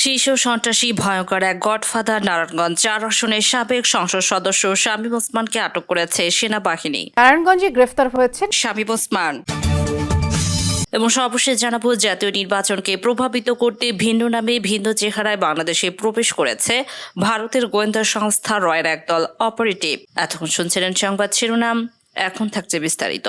শীর্ষ সন্ত্রাসী ভয়ঙ্কর এক গডফাদার নারায়ণগঞ্জ। চার আসনের সাবেক সংসদ সদস্য শামীম ওসমানকে আটক করেছে সেনাবাহিনী। নারায়ণগঞ্জে গ্রেফতার হয়েছেন শামীম ওসমান। এবং সর্বশেষ জানাব জাতীয় নির্বাচনকে প্রভাবিত করতে ভিন্ন নামে ভিন্ন চেহারায় বাংলাদেশে প্রবেশ করেছে ভারতের গোয়েন্দা সংস্থা রয়ের একদল অপারেটিভ। এতক্ষণ শুনছিলেন সংবাদ শিরোনাম এখন থাকছে বিস্তারিত।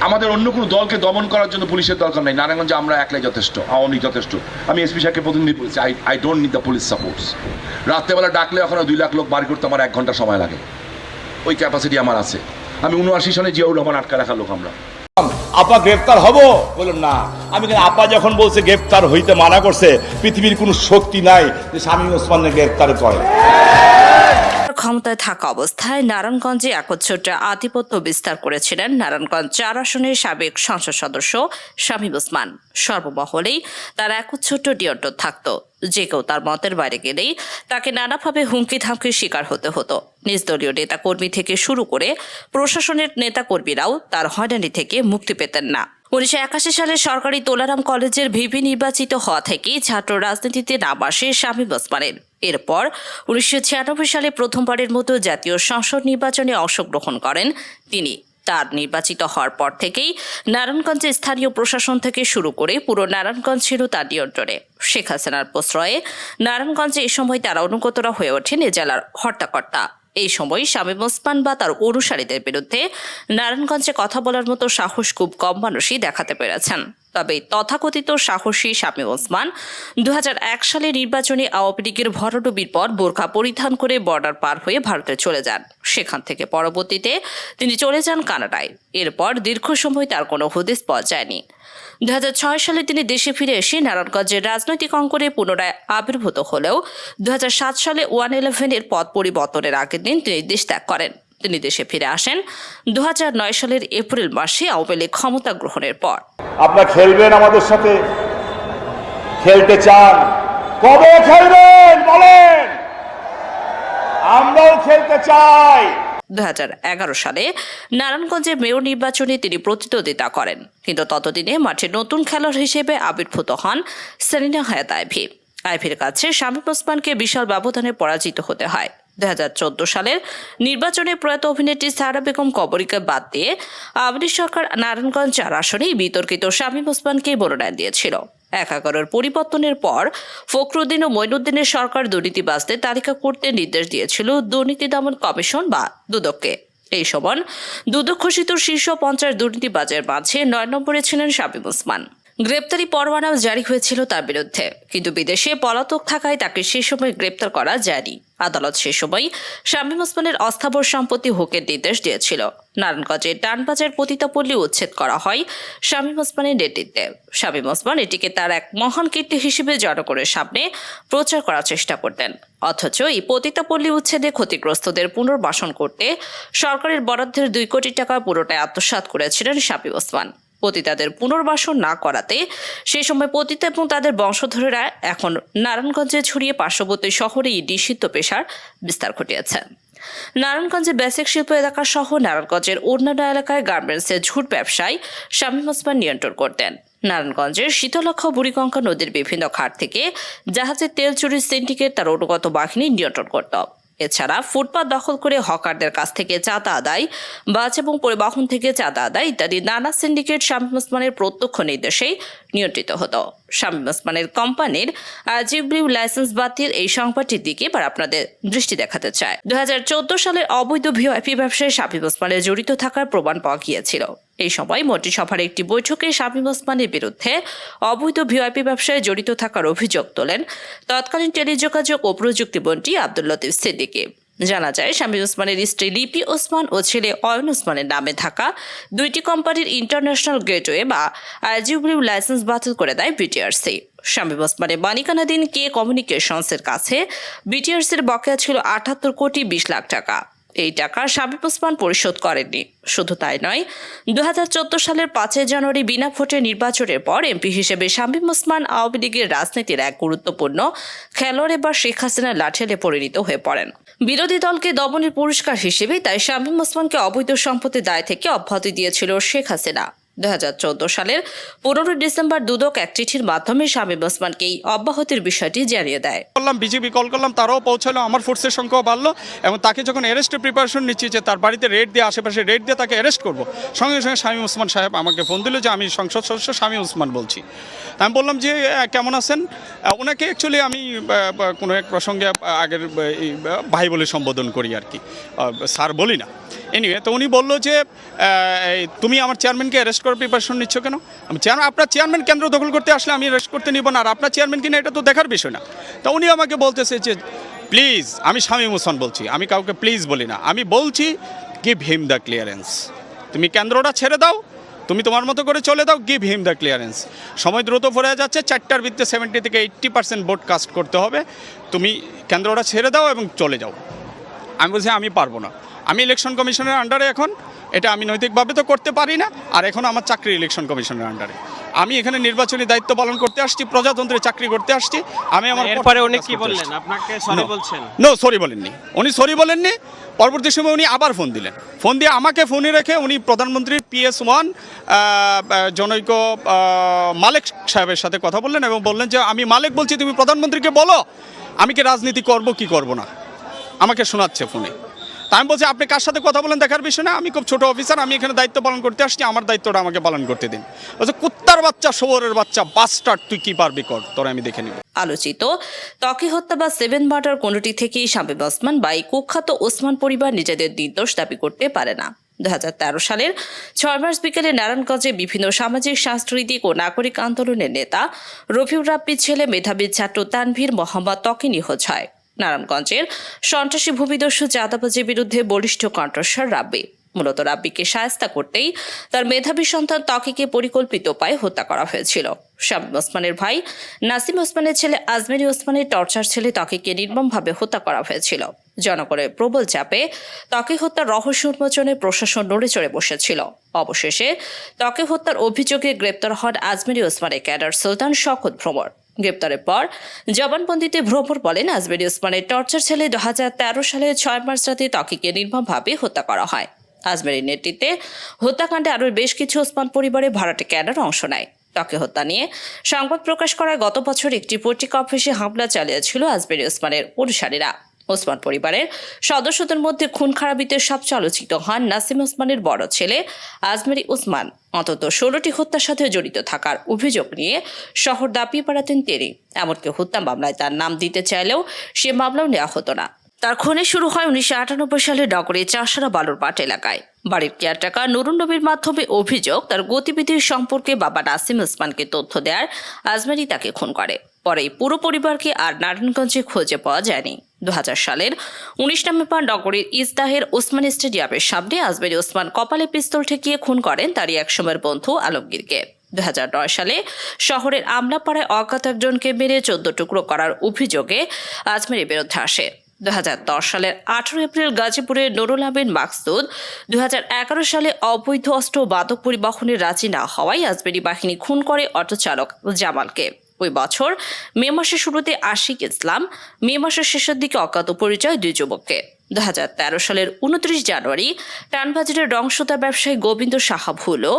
আমাদের অন্য কোনো দলকে দমন করার জন্য পুলিশের দরকার নেই। নারায়ণগঞ্জে আমরা একলাই যথেষ্ট, আওয়ামী যথেষ্ট। আমি এসপি সাহেবকে প্রতিনিধি বলছি I I don't need the police supports রাত্রেবেলা ডাকলে এখন দুই লাখ লোক বাড়ি করতে আমার এক ঘণ্টা সময় লাগে। ওই ক্যাপাসিটি আমার আছে। আমি উনআশি সনে জিয়াউর রহমান আটকা রাখা লোক আমরা। আপা গ্রেফতার হব? বললাম না। আমি কেন আপা যখন বলছে গ্রেফতার হইতে মানা করছে, পৃথিবীর কোনো শক্তি নাই যে স্বামী ওসমানকে গ্রেফতার করে। ক্ষমতায় থাকা অবস্থায় নারায়ণগঞ্জে একচ্ছত্র আধিপত্য বিস্তার করেছিলেন নারায়ণগঞ্জ চার আসনের সাবেক সংসদ সদস্য শামীম ওসমান। সর্বমহলেই তার একচ্ছত্র নিয়ন্ত্রণ থাকত। যে কেউ তার মতের বাইরে গেলেই তাকে নানাভাবে হুমকি ধামকির শিকার হতে হতো। নিজ দলীয় নেতাকর্মী থেকে শুরু করে প্রশাসনের নেতাকর্মীরাও তার হয়রানি থেকে মুক্তি পেতেন না। উনিশশো একাশি সালে সরকারি তোলারাম কলেজের ভিপি নির্বাচিত হওয়া থেকেই ছাত্র রাজনীতিতে নাম আসে শামীম ওসমানের। এরপর উনিশশো ছিয়ানব্বই সালে প্রথমবারের মতো জাতীয় সংসদ নির্বাচনে অংশগ্রহণ করেন তিনি। তার নির্বাচিত হওয়ার পর থেকেই নারায়ণগঞ্জে স্থানীয় প্রশাসন থেকে শুরু করে পুরো নারায়ণগঞ্জ ছিল তার নিয়ন্ত্রণে। শেখ হাসিনার প্রশ্রয়ে নারায়ণগঞ্জে এ সময় তারা অনুগতরা হয়ে ওঠেন এ জেলার হর্তাকর্তা। এই সময় শামীম ওসমান বা তার অনুসারীদের বিরুদ্ধে নারায়ণগঞ্জে কথা বলার মতো সাহস খুব কম মানুষই দেখাতে পেরেছেন। তবে তথাকথিত সাহসী শামীম ওসমান দু হাজার এক সালে নির্বাচনে আওয়ামী লীগের ভরডুবির পর বোরখা পরিধান করে বর্ডার পার হয়ে ভারতে চলে যান। সেখান থেকে পরবর্তীতে তিনি চলে যান কানাডায়। এরপর দীর্ঘ সময় তার কোনো হদিস পাওয়া যায়নি। দু হাজার ছয় সালে তিনি দেশে ফিরে এসে নারায়ণগঞ্জের রাজনৈতিক অঙ্গনে পুনরায় আবির্ভূত হলেও দু হাজার সাত সালে ওয়ান ইলেভেনের পদ পরিবর্তনের আগের দিন তিনি দেশ ত্যাগ করেন। তিনি দেশে ফিরে আসেন দু সালের এপ্রিল মাসে আওয়ামী লীগ ক্ষমতা গ্রহণের পর। আপনারা খেলবেন আমাদের সাথে? খেলতে চান? কবে খেলবেন? বলেন! আমরাও খেলতে চাই! দু সালে নারায়ণগঞ্জে মেয়র নির্বাচনে তিনি প্রতিদ্বন্দ্বিতা করেন। কিন্তু ততদিনে মাঠে নতুন খেলোয়াড় হিসেবে আবির্ভূত হন সেলিনা হায়াত আইভি। আইভির কাছে শামীম ওসমানকে বিশাল ব্যবধানে পরাজিত হতে হয়। দুই হাজার চোদ্দ সালের নির্বাচনে প্রয়াত অভিনেত্রী সারা বেগম কবরীকে বাদ দিয়ে আওয়ামী সরকার নারায়ণগঞ্জ চার আসনেই বিতর্কিত শামীম ওসমানকে মনোনয়ন দিয়েছিল। একাগারের পরিবর্তনের পর ফখরুদ্দিন ও মঈনুদ্দিনের সরকার দুর্নীতিবাজদের তালিকা করতে নির্দেশ দিয়েছিল দুর্নীতি দমন কমিশন বা দুদককে। এই সময় দুদক ঘোষিত শীর্ষ পঞ্চাশ দুর্নীতিবাজের মাঝে নয় নম্বরে ছিলেন শামীম ওসমান। গ্রেপ্তারি পরোয়ানাও জারি হয়েছিল তার বিরুদ্ধে। কিন্তু বিদেশে পলাতক থাকায় তাকে সে সময় গ্রেপ্তার করা যায়নি। আদালত সে সময় শামীম ওসমানের অস্থাবর সম্পত্তি হোকের নির্দেশ দিয়েছিল। নারায়ণগঞ্জের ডানবাজার পতিতাপল্লী উচ্ছেদ করা হয় শামীম ওসমানের নেতৃত্বে। শামীম ওসমান এটিকে তার এক মহান কীর্তি হিসেবে জনগণের সামনে প্রচার করার চেষ্টা করতেন। অথচ এই পতিতাপল্লী উচ্ছেদে ক্ষতিগ্রস্তদের পুনর্বাসন করতে সরকারের বরাদ্দের দুই কোটি টাকা পুরোটাই আত্মসাৎ করেছিলেন শামীম ওসমান। পতিতাদের পুনর্বাসন না করাতে সেই সময় পতিত এবং তাদের বংশধরেরা এখন নারায়ণগঞ্জে ছড়িয়ে পার্শ্ববর্তী শহরে শহরেই নিষিদ্ধ পেশার বিস্তার ঘটিয়েছে। নারায়ণগঞ্জে বেসিক শিল্প এলাকা সহ নারায়ণগঞ্জের অন্যান্য এলাকায় গার্মেন্টসের ঝুট ব্যবসায় শামীম ওসমান নিয়ন্ত্রণ করতেন। নারায়ণগঞ্জের শীতলক্ষা বুড়িগঙ্গা নদীর বিভিন্ন ঘাট থেকে জাহাজের তেল চুরির সিন্ডিকেট তার অনুগত বাহিনী নিয়ন্ত্রণ করত। এছাড়া ফুটপাত দখল করে হকারদের কাছ থেকে চাঁদা আদায়, বাস এবং পরিবহন থেকে চাঁদা আদায় ইত্যাদি নানা সিন্ডিকেট ওসমানের প্রত্যক্ষ নির্দেশেই নিয়ন্ত্রিত হতো। শামীম ওসমানের কোম্পানির জিব্রিউ লাইসেন্স বাতিল এই সংবাদটির দিকে এবার আপনাদের দৃষ্টি দেখাতে চায়। দু সালের অবৈধ ভিওআইপি ব্যবসায় শামীম ওসমানের জড়িত থাকার প্রমাণ পাওয়া গিয়েছিল। এই সময় মন্ত্রিসভার একটি বৈঠকে শামীম ওসমানের বিরুদ্ধে অবৈধ ভিওআইপি ব্যবসায় জড়িত থাকার অভিযোগ তোলেন তৎকালীন টেলিযোগাযোগ ও প্রযুক্তি মন্ত্রী আব্দুল লতিফ সিদ্দিকী। জানা যায় শামীম ওসমানের স্ত্রী লিপি ওসমান ও ছেলে অয়ন ওসমানের নামে থাকা দুইটি কোম্পানির ইন্টারন্যাশনাল গেটওয়ে বা আইজিউব্রিউ লাইসেন্স বাতিল করে দেয় বিটিআরসি। শামীম ওসমানের মালিকানাধীন কে কমিউনিকেশনসের কাছে বিটিআরসির বকেয়া ছিল আটাত্তর কোটি বিশ লাখ টাকা। এই টাকা শামীম ওসমান পরিশোধ করেননি। শুধু তাই নয় দু সালের পাঁচই জানুয়ারি বিনা ভোটে নির্বাচনের পর এমপি হিসেবে শামীম ওসমান আওয়ামী লীগের রাজনীতির এক গুরুত্বপূর্ণ খেলোয়াড় এবার শেখ হাসিনার লাঠেলে পরিণত হয়ে পড়েন। বিরোধী দলকে দমনের পুরস্কার হিসেবে তাই শামীম ওসমানকে অবৈধ সম্পত্তির দায় থেকে অব্যাহতি দিয়েছিল শেখ হাসিনা। দু হাজার চৌদ্দ সালের পনেরোই ডিসেম্বর দুদক এক চিঠির মাধ্যমে শামীম ওসমানকে এই অব্যাহতির বিষয়টি জানিয়ে দেয়। করলাম, বিজেপি কল করলাম, তারাও পৌঁছালো, আমার ফোর্সের সংখ্যাও বাড়লো এবং তাকে যখন অ্যারেস্টের প্রিপারেশন নিচ্ছি যে তার বাড়িতে রেড দিয়ে, আশেপাশে রেড দিয়ে তাকে অ্যারেস্ট করব, সঙ্গে সঙ্গে শামীম ওসমান সাহেব আমাকে ফোন দিল যে আমি সংসদ সদস্য শামীম ওসমান বলছি। আমি বললাম যে কেমন আছেন? ওনাকে অ্যাকচুয়ালি আমি কোনো এক প্রসঙ্গে আগের ভাই বলে সম্বোধন করি আর কি। স্যার বলি না। এনিওয়ে তো উনি বলল যে তুমি আমার চেয়ারম্যানকে অ্যারেস্ট করার প্রিপারেশন নিচ্ছ কেন? আমি চেয়ারম্যান আপনার চেয়ারম্যান কেন্দ্র দখল করতে আসলে আমি অ্যারেস্ট করতে নিব না, আর আপনার চেয়ারম্যান কিনা এটা তো দেখার বিষয় না। তা উনি আমাকে বলতেছে যে প্লিজ আমি স্বামী হোসেন বলছি, আমি কাউকে প্লিজ বলি না। আমি বলছি গিভ হিম দ্য ক্লিয়ারেন্স তুমি কেন্দ্রটা ছেড়ে দাও, তুমি তোমার মতো করে চলে দাও গিভ হিম দ্য ক্লিয়ারেন্স সময় দ্রুত পড়ে যাচ্ছে, চারটার ভিত্তিতে সেভেন্টি থেকে এইট্টি পার্সেন্ট ভোট কাস্ট করতে হবে। তুমি কেন্দ্রটা ছেড়ে দাও এবং চলে যাও। আমি বলছি, আমি পারব না। আমি ইলেকশন কমিশনের আন্ডারে এখন। এটা আমি নৈতিকভাবে তো করতে পারি না আর এখন আমার চাকরি ইলেকশন কমিশনের আন্ডারে আমি এখানে নির্বাচনী দায়িত্ব পালন করতে আসছি প্রজাতন্ত্রে চাকরি করতে আসছি। আমি আমার এরপরে উনি কি বললেন? আপনাকে সরি বলছেন? নো সরি বলেননি। উনি সরি বলেননি। পরবর্তী সময় উনি আবার ফোন দিলেন। ফোন দিয়ে আমাকে ফোনে রেখে উনি প্রধানমন্ত্রী পিএস ওয়ান জনৈক মালেক সাহেবের সাথে কথা বললেন এবং বললেন যে আমি মালেক বলছি তুমি প্রধানমন্ত্রীকে বলো। আমি কি রাজনীতি করব কি করব না? আমাকে শোনাচ্ছে ফোনে আমি বলছি, আপনি কার সাথে কথা বলেন দেখার বিষয় না? আমি খুব ছোট অফিসার আমি এখানে দায়িত্ব পালন করতে আসছি, আমার দায়িত্বটা আমাকে পালন করতে দিন। বলছে, কুত্তার বাচ্চা শোবরের বাচ্চা বাস্টার তুই কি পারবি কর? তোরা আমি দেখে নিব। আলোচিত। ত্বকি হত্যা বা সেভেন মার্ডার কোনটি থেকেই শামীম ওসমান বা এই কুখ্যাত ওসমান পরিবার নিজেদের নির্দোষ দাবি করতে পারে না। দু হাজার তেরো সালের ছয় মার্চ বিকেলে নারায়ণগঞ্জে বিভিন্ন সামাজিক, সাংস্কৃতিক ও নাগরিক আন্দোলনের নেতা রফিউর রাব্বির ছেলে, মেধাবী ছাত্র তানভীর মোহাম্মদ ত্বকি নিখোঁজ হয়। নারায়ণগঞ্জের সন্ত্রাসী ভূমিদস্যু চাঁদাবাজির বিরুদ্ধে বলিষ্ঠ কণ্ঠস্বর রাব্বি। মূলত রাব্বিকে সায়স্তা করতেই তার মেধাবী সন্তান ত্বকিকে পরিকল্পিত উপায়ে হত্যা করা হয়েছিল। শামীম ওসমানের ভাই নাসিম ওসমানের ছেলে আজমেরি ওসমানের টর্চার ছেলে ত্বকিকে নির্মমভাবে হত্যা করা হয়েছিল। জনগণের প্রবল চাপে ত্বকি হত্যার রহস্য উন্মোচনে প্রশাসন নড়ে চড়ে বসেছিল। অবশেষে ত্বকি হত্যার অভিযোগে গ্রেপ্তার হন আজমেরি ওসমানের ক্যাডার সুলতান শকত ভ্রমর। গ্রেপ্তারের পর জবানবন্দিতে ভ্রমর বলেন আজমেরি ওসমানের টর্চার ছেলে দু হাজার তেরো সালে ছয় মার্চ রাতে তকিকে নির্মমভাবে হত্যা করা হয়। আজমেরির নেতৃত্বে হত্যাকাণ্ডে আরও বেশ কিছু ওসমান পরিবারে ভাড়াটে ক্যাডার অংশ নেয়। তকে হত্যা নিয়ে সংবাদ প্রকাশ করায় গত বছর একটি পত্রিকা অফিসে হামলা চালিয়েছিল আজমেরি ওসমানের অনুসারীরা। ওসমান পরিবারের সদস্যদের মধ্যে খুন খারাপিতে সবচেয়ে হন নাসিম ওসমানের বড় ছেলে আজমেরি ওসমান। অন্তত ষোলোটি হত্যার সাথে জড়িত থাকার অভিযোগ নিয়ে শহর দাপিয়ে বেড়াতেন তিনি। এমনকি হত্যা মামলায় তার নাম দিতে চাইলেও সে মামলাও নেওয়া হতো না। তার খুনে শুরু হয় উনিশশো আটানব্বই সালে নগরে চাষারা বালুরপাট এলাকায়। বাড়ির কেয়ারটাকার নুরুন নবীর মাধ্যমে অভিযোগ, তার গতিবিধির সম্পর্কে বাবা নাসিম ওসমানকে তথ্য দেওয়ার আজমেরি তাকে খুন করে। পরে পুরো পরিবারকে আর নারায়ণগঞ্জে খোঁজে পাওয়া যায়নি। দু হাজার সালের। উনিশ নভেম্বর নগরীর ইজদাহের ওসমান স্টেডিয়ামের সামনে আজমেরি ওসমান কপালে পিস্তল ঠেকিয়ে খুন করেন তারই একসময়ের বন্ধু আলমগীরকে। দু হাজার নয় সালে শহরের আমলাপাড়ায় অজ্ঞাত একজনকে মেরে চোদ্দ টুকরো করার অভিযোগে আজমেরির বিরুদ্ধে আসে। দু হাজার দশ সালের আঠারো এপ্রিল গাজীপুরের নুরুল আমিন মাকসুদ দু হাজার এগারো সালে অবৈধ অস্ত্র বাদক পরিবহনের রাজি না হওয়ায় আজমেরি বাহিনী খুন করে অটো চালক জামালকে। ওই বছর। মে মাসের শুরুতে আশিক ইসলাম, মে মাসের শেষের দিকে অজ্ঞাত পরিচয় দুই যুবককে। দু হাজার তেরো সালের উনত্রিশ জানুয়ারি টানবাজারের রংসতা ব্যবসায়ী গোবিন্দ সাহা ভুলো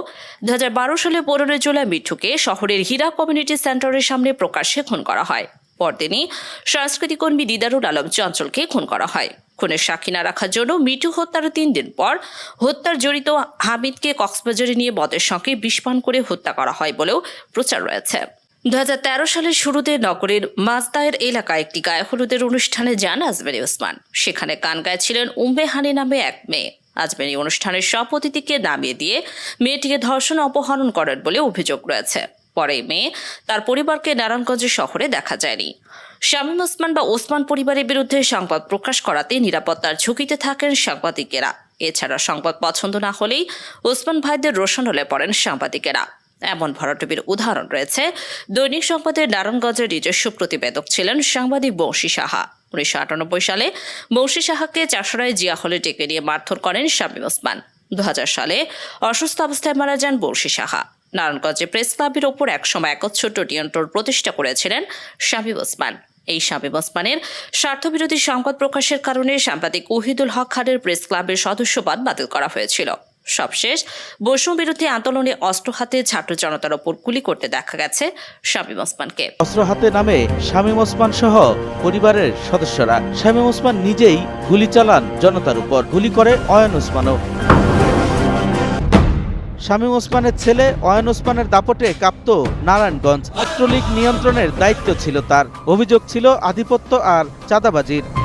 দু হাজার বারো সালে পনেরোই জুলাই মিঠুকে শহরের হীরা কমিউনিটি সেন্টারের সামনে প্রকাশ্যে খুন করা হয়। পরদিনই সাংস্কৃতিক কর্মী দিদারুল আলম চঞ্চলকে খুন করা হয়। খুনের সাক্ষী না রাখার জন্য মিঠু হত্যার তিন দিন পর হত্যার জড়িত হামিদকে কক্সবাজারে নিয়ে বদের সঙ্গে বিষপান করে হত্যা করা হয় বলেও প্রচার রয়েছে। দু হাজার তেরো সালের শুরুতে নগরের মাজদায়ের এলাকায় একটি গায়ে হলুদের অনুষ্ঠানে যান আজমেরি ওসমান। সেখানে গান গাইছিলেন উম্বে হানি নামে এক মেয়ে। আজমেরি অনুষ্ঠানের সব অতিথিকে নামিয়ে দিয়ে মেয়েটিকে ধর্ষণ অপহরণ করেন বলে অভিযোগ রয়েছে। পরে মেয়ে তার পরিবারকে নারায়ণগঞ্জ শহরে দেখা যায়নি। শামীম ওসমান বা ওসমান পরিবারের বিরুদ্ধে সংবাদ প্রকাশ করাতে নিরাপত্তার ঝুঁকিতে থাকেন সাংবাদিকেরা। এছাড়া সংবাদ পছন্দ না হলেই ওসমান ভাইদের রোশন হলে পড়েন সাংবাদিকেরা। এমন ভরাটবির উদাহরণ রয়েছে। দৈনিক সংবাদের নারায়ণগঞ্জের নিজস্ব প্রতিবেদক ছিলেন সাংবাদিক বংশী সাহা। উনিশশো আটানব্বই সালে বংশী সাহাকে চাষড়ায় জিয়া হলে ডেকে নিয়ে মারধর করেন শামীম ওসমান। দু হাজার সালে অসুস্থ অবস্থায় মারা যান বংশী সাহা। নারায়ণগঞ্জে প্রেস ক্লাবের ওপর একসময় একচ্ছত্র নিয়ন্ত্রণ প্রতিষ্ঠা করেছিলেন শামীম ওসমান। এই শামীম ওসমানের স্বার্থবিরোধী সংবাদ প্রকাশের কারণে সাংবাদিক ওহিদুল হক খানের প্রেস ক্লাবের সদস্যপদ বাতিল করা হয়েছিল। সবশেষ, বৈষম্য বিরোধী আন্দোলনে অস্ত্র হাতে ছাত্র জনতার ওপর গুলি করতে দেখা গেছে শামীম ওসমানকে। অস্ত্র হাতে নামে শামীম ওসমান সহ পরিবারের সদস্যরা। শামীম ওসমান নিজেই গুলি চালান জনতার উপর। গুলি করে অয়ন ওসমানও। শামীম ওসমানের ছেলে অয়ন ওসমানের দাপটে কাঁপত নারায়ণগঞ্জ। ছাত্রলীগ নিয়ন্ত্রণের দায়িত্ব ছিল তার। অভিযোগ ছিল আধিপত্য আর চাঁদাবাজির।